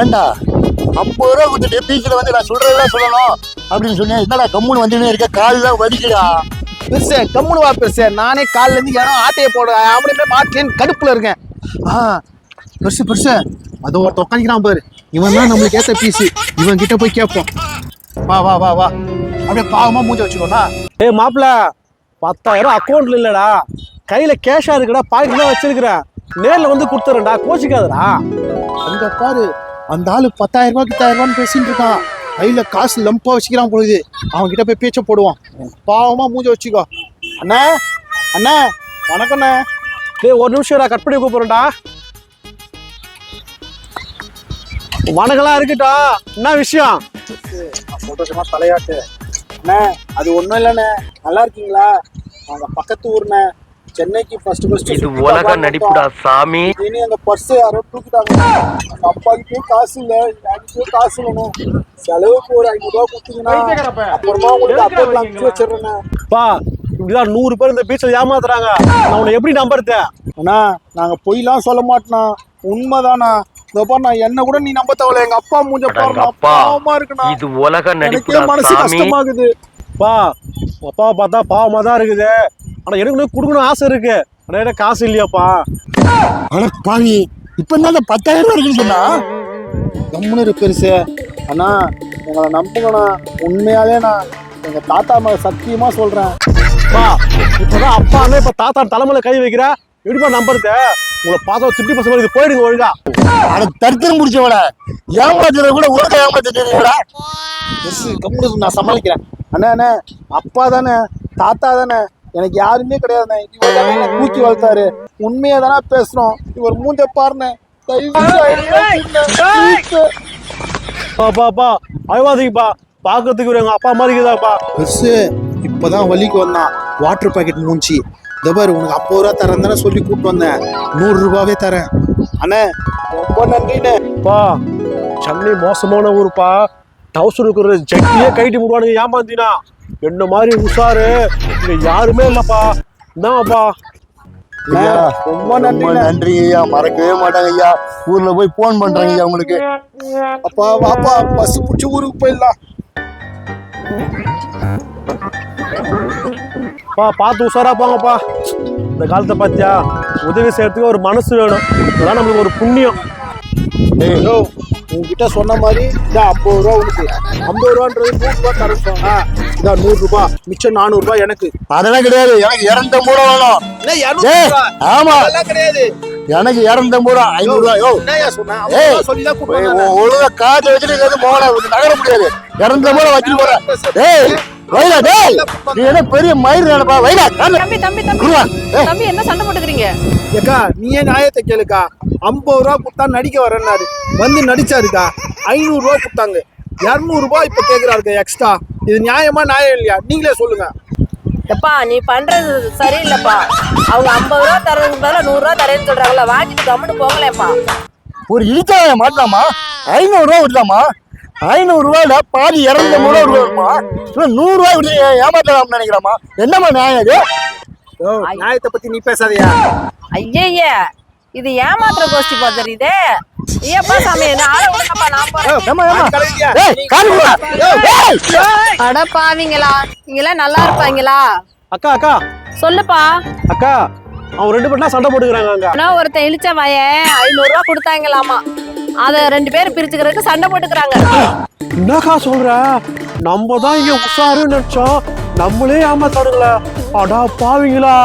ஏண்டா? ஐம்பது ரூபா கொடுத்துட்டு பீச்சில் வந்து நான் சொல்றதெல்லாம் சொல்லணும். அப்படின்னு சொன்னேன். என்னடா கம்முன்னு வந்துன்னு இருக்க? கால்லாம் வலிக்குடா பெருசு கம்முனு வா பெருசு. நானே கால்ல இருந்து ஏன்னா ஆட்டையை போட அப்படியே மாட்டேன்னு கடுப்புல இருக்கேன். ஆ பெருசு பெருசு. அதோ ஒருத்த உட்காந்துக்கிறான் பாரு. இவன் தான் நம்மளுக்கு ஏத்த பீஸ் இவன் கிட்ட போய் கேட்போம். வா வா வா வா. அப்படியே பாவமா மூஞ்ச வச்சுக்கோண்ணா ஏய் மாப்பிள பத்தாயிரம் அக்கௌண்ட்ல இல்லடா. கையில கேஷா இருக்குடா. பாக்கெட்ல வச்சிருக்கிறேன். நேர்ல வந்து கொடுத்துறேன்டா. கோச்சிக்காதடா. அங்க பாரு. அந்த ஆள் பத்தாயிரம் ரூபா பத்தாயிரம் ரூபான்னு பேசிட்டு இருக்கான். கையில காசு லம்பா வச்சுக்கிறான் பொழுது அவன் கிட்ட போய் பேச்ச போடுவான். பாவமா மூஞ்ச வச்சுக்கோ. அண்ணா அண்ணா வணக்கண்ணே. டேய் ஒரு நிமிஷம் கட் பண்ணி கூப்பிடுறேன்டா. வணக்கம்லாம் இருக்கட்டா என்ன விஷயம்? சந்தோஷமா தலையாட்டு. அண்ணே அது ஒன்றும் இல்லைண்ணே. நல்லா இருக்கீங்களா? நாங்க பக்கத்து ஊர்ண்ணே. சென்னைக்கு ஃபர்ஸ்ட் ஃபர்ஸ்ட் இது உலக நடிப்புடா சாமி. இனி அந்த பர்ஸ் யாரோ தூக்கிட்டாங்க. அப்பாக்கிட்டயும் காசு இல்ல என்கிட்டயும் காசு வேணும். செலவுக்கு ஒரு ஐநூறு ரூபா கொடுத்தீங்கன்னா அப்புறமா உங்களுக்கு அக்கௌண்ட்ல அனுப்பிச்சு வச்சிடுறேண்ணே பா இப்படிதான் நூறு பேர் இந்த பீச்சில் ஏமாத்துறாங்க. நான் உன்னை எப்படி நம்புறது? அண்ணா நாங்க பொய்லாம் சொல்ல மாட்டோண்ணா உண்மைதானா இந்த பாரு நான் என்ன கூட நீ நம்ப தேவையில்ல. எங்க அப்பா மூஞ்ச பாவமா இருக்குண்ணா. இது உலக எனக்கே நடிப்புடா மனசு கஷ்டமாகுது. பா அப்பாவை பார்த்தா பாவமா தான் இருக்குது. ஆனா எனக்கு கொடுக்கணும் ஆசை இருக்கு. ஆனா என்கிட்ட காசு இல்லையாப்பா? அட பாவி இப்போ என்ன பத்தாயிரம் ரூபா இருக்குன்னு சொன்னா? கம்முன்னு இரு பெருசு. அண்ணா எங்களை நம்புங்கண்ணா. உண்மையாலேண்ணா எங்க தாத்தா மேல சத்தியமா சொல்றேன். பா இப்பதான் அப்பா அண்ணன் இப்ப தாத்தா தலைமையில கை வைக்கிற? எப்படிப்பா நம்புறது? உங்களை பார்த்தா திட்டி பசங்க இது போயிடுங்க ஒழுங்கா. அட தரித்திரம் முடிச்சவட ஏமாத்துறத கூட உலக ஏமாத்திட்டீங்களா இரு, நான் சமாளிக்கிறேன். அண்ணா அண்ணே அப்பா தானே தாத்தா தானே. எனக்கு யாருமே கிடையாதுண்ணே இவர் தூக்கி வளர்த்தாரு. உண்மையா தானே பேசுறோம் இவர் மூஞ்ச பாருண்ணே. தயவு செஞ்சு ஐடியா கொடுங்க. Please. பா பா பா. அழுவாதீங்கப்பா. பார்க்கறதுக்கு இவரு எங்க அப்பா மாதிரி இருக்குதாப்பா. பெருசு இப்பதான் வலிக்கு வந்தான். வாட்டர் பாக்கெட் மூஞ்சி. இந்த பாரு உனக்கு ஐம்பது ரூபா தரேன் தானே சொல்லி கூப்பிட்டு வந்தேன். நூறு ரூபாவே தரேன். அண்ணே ரொம்ப நன்றிண்ணே. பா சென்னை மோசமான ஊருப்பா. டவுசர் இருக்கிற ஜட்டியே கைட்டி விடுவானுங்க ஏமாந்தினா என்ன மாதிரி உஷாரு. இங்க யாருமே இல்லப்பா. என்னப்பா ரொம்ப நன்றிண்ணே நன்றி ஐயா. மறக்கவே மாட்டாங்க ஐயா. ஊர்ல போய் போன் பண்றாங்க ஐயா உங்களுக்கு. அப்பா வாப்பா பஸ் பிடிச்சி ஊருக்கு போயிடலாம் பா பார்த்து உஷாரா போங்கப்பா. இந்த காலத்தை பார்த்தியா? உதவி செய்யறதுக்கு ஒரு மனசு வேணும். இதெல்லாம் நம்மளுக்கு ஒரு புண்ணியம். உங்ககிட்ட சொன்ன மாதிரி இதான் ஐம்பது ரூபா உனக்கு. ஐம்பது ரூபான்றது நூறு ரூபா தரேன் சொன்னா இதான் நூறு ரூபாய் மிச்சம் நானூறு ரூபாய் எனக்கு. அதெல்லாம் கிடையாது. எனக்கு இரநூத்தம்பது ரூபா வேணும். ஏய், ஆமா. கிடையாது. எனக்கு இரநூத்தம்பது ரூபா ஐநூறு ரூபா யோ. என்னய்யா சொன்ன? ஏய், ஐம்பது சொல்லி தான் ஏய், ஒழுங்கா காசை வச்சுட்டு இங்க மோன நகர முடியாது. இரநூத்தம்பது ரூபா வச்சுட்டு போறேன் டேய். வைடா டேய் நீ என்ன பெரிய மயிர் நினைப்பா? வைடா தம்பி தம்பி தம்பி. குருவா ஏய். தம்பி என்ன சண்டை போட்டுக்கிறீங்க? ஏக்கா நீ ஏன் நியாயத்தை கேளுக்கா. ஐம்பது ரூபா கொடுத்தா நடிக்க வரேன்னாரு. வந்து நடிச்சாருக்கா? ஐநூறு ரூபா கொடுத்தாங்க. இரநூறு ரூபாய் இப்ப கேக்குறாருக்கா எக்ஸ்ட்ரா இது நியாயமா நியாயம் இல்லையா? நீங்களே சொல்லுங்க. எப்பா நீ பண்றது சரியில்லைப்பா. அவங்க ஐம்பது ரூபா தரதுக்கு பதிலா நூறு ரூபா தரேன்னு சொல்றாங்கல்ல வாங்கிட்டு கம்முன்னு போங்களேப்பா ஒரு இழிச்சாய மாட்டலாமா? ஐநூறு ரூபா விடலாமா? ஐநூறு ரூபாயில பாதி இரநூத்தம்பது ரூபா வருமா? இவன் நூறு ரூபாய் விட்டு ஏமாத்தலாம்னு நினைக்கிறாமா? என்னம்மா நியாயம் இது? ஓ, நியாயத்தை பத்தி நீ பேசாதயா? ஐயய்ய இது ஏமாத்துற கோஷ்டி போல தெரியுதே. ஏப்பா சாமி என்ன ஆள விடுங்கப்பா நான் போறேன். அட பாவிங்களா நீங்களாம் நல்லா இருப்பாங்களா? அக்கா அக்கா. சொல்லுப்பா. அக்கா அவன் ரெண்டு பேர்லாம் சண்டை போட்டுக்கிறாங்க ஆனா ஒருத்தன் இழிச்ச வயன் ஐநூறு ரூபா கொடுத்தாங்களாமா. அத ரெண்டு பேரும் பிரிச்சுக்கிறதுக்கு சண்டை போட்டுக்கிறாங்க. என்னக்கா சொல்ற? நம்ம தான் இங்க உஷாருன்னு நினைச்சோம். நம்மளே ஏமாத்தானுங்களே. அடா பாவிங்களா.